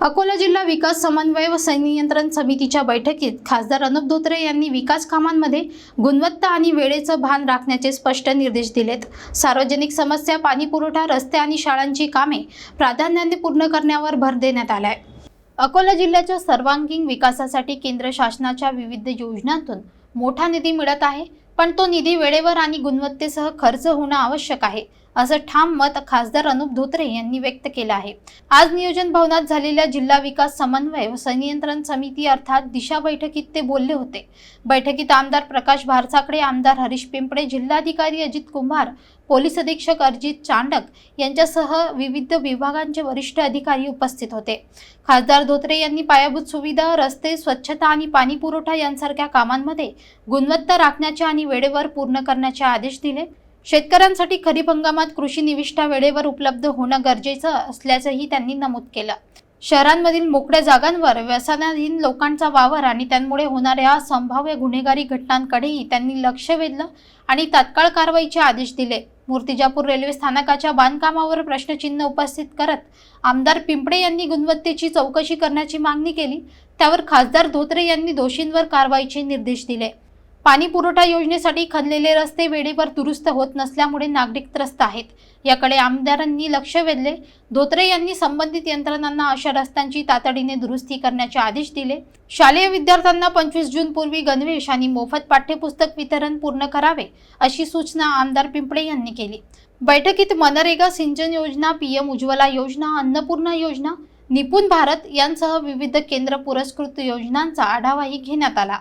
अकोला जिल्हा विकास समन्वय व संनियंत्रण समितीच्या बैठकीत खासदार अनुप धोत्रे यांनी विकास कामांमध्ये गुणवत्ता आणि वेळेचं भान राखण्याचे स्पष्ट निर्देश दिलेत. सार्वजनिक समस्या पाणी पुरवठा रस्ते आणि शाळांची कामे प्राधान्याने पूर्ण करण्यावर भर देण्यात आलाय. अकोला जिल्ह्याच्या सर्वांगीण विकासासाठी केंद्र शासनाच्या विविध योजनांतून मोठा निधी मिळत आहे पण तो निधी वेळेवर आणि गुणवत्तेसह खर्च होणं आवश्यक आहे. असं ठाम मत खासदार अनुप धोत्रे यांनी व्यक्त केलं आहे. आज नियोजन भवनात झालेल्या जिल्हा विकास समन्वय व संनियंत्रण समिती अर्थात दिशा बैठकीत ते बोलले होते. बैठकीत आमदार प्रकाश भारसाकडे आमदार हरीश पिंपळे जिल्हाधिकारी अजित कुंभार पोलीस अधीक्षक अर्जित चांडक यांच्यासह विविध विभागांचे वरिष्ठ अधिकारी उपस्थित होते. खासदार धोत्रे यांनी पायाभूत सुविधा रस्ते स्वच्छता आणि पाणी पुरवठा यांसारख्या कामांमध्ये गुणवत्ता राखण्याचे आणि वेळेवर पूर्ण करण्याचे आदेश दिले. शेतकऱ्यांसाठी खरीप हंगामात कृषी निविष्ठा वेळेवर उपलब्ध होणं गरजेचं असल्याचंही त्यांनी नमूद केलं. शहरांमधील मोकळ्या जागांवर व्यसनाधीन लोकांचा वावर आणि त्यांमुळे होणाऱ्या संभाव्य गुन्हेगारी घटनांकडेही त्यांनी लक्ष वेधलं आणि तात्काळ कारवाईचे आदेश दिले. मूर्तिजापूर रेल्वे स्थानकाच्या बांधकामावर प्रश्नचिन्ह उपस्थित करत आमदार पिंपळे यांनी गुणवत्तेची चौकशी करण्याची मागणी केली. त्यावर खासदार धोत्रे यांनी दोषींवर कारवाईचे निर्देश दिले. पाणी पुरवठा योजनेसाठी खणलेले रस्ते वेळेवर दुरुस्त होत नसल्यामुळे नागरिक त्रस्त आहेत. याकडे आमदारांनी लक्ष वेधले. धोत्रे यांनी संबंधित यंत्रणांना अशा रस्त्यांची तातडीने दुरुस्ती करण्याचे आदेश दिले. शालेय विद्यार्थ्यांना पंचवीस जून पूर्वी गणवेश आणि मोफत पाठ्यपुस्तक वितरण पूर्ण करावे अशी सूचना आमदार पिंपळे यांनी केली. बैठकीत मनरेगा सिंचन योजना पीएम उज्ज्वला योजना अन्नपूर्णा योजना निपुण भारत यांसह विविध केंद्र पुरस्कृत योजनांचा आढावाही घेण्यात आला.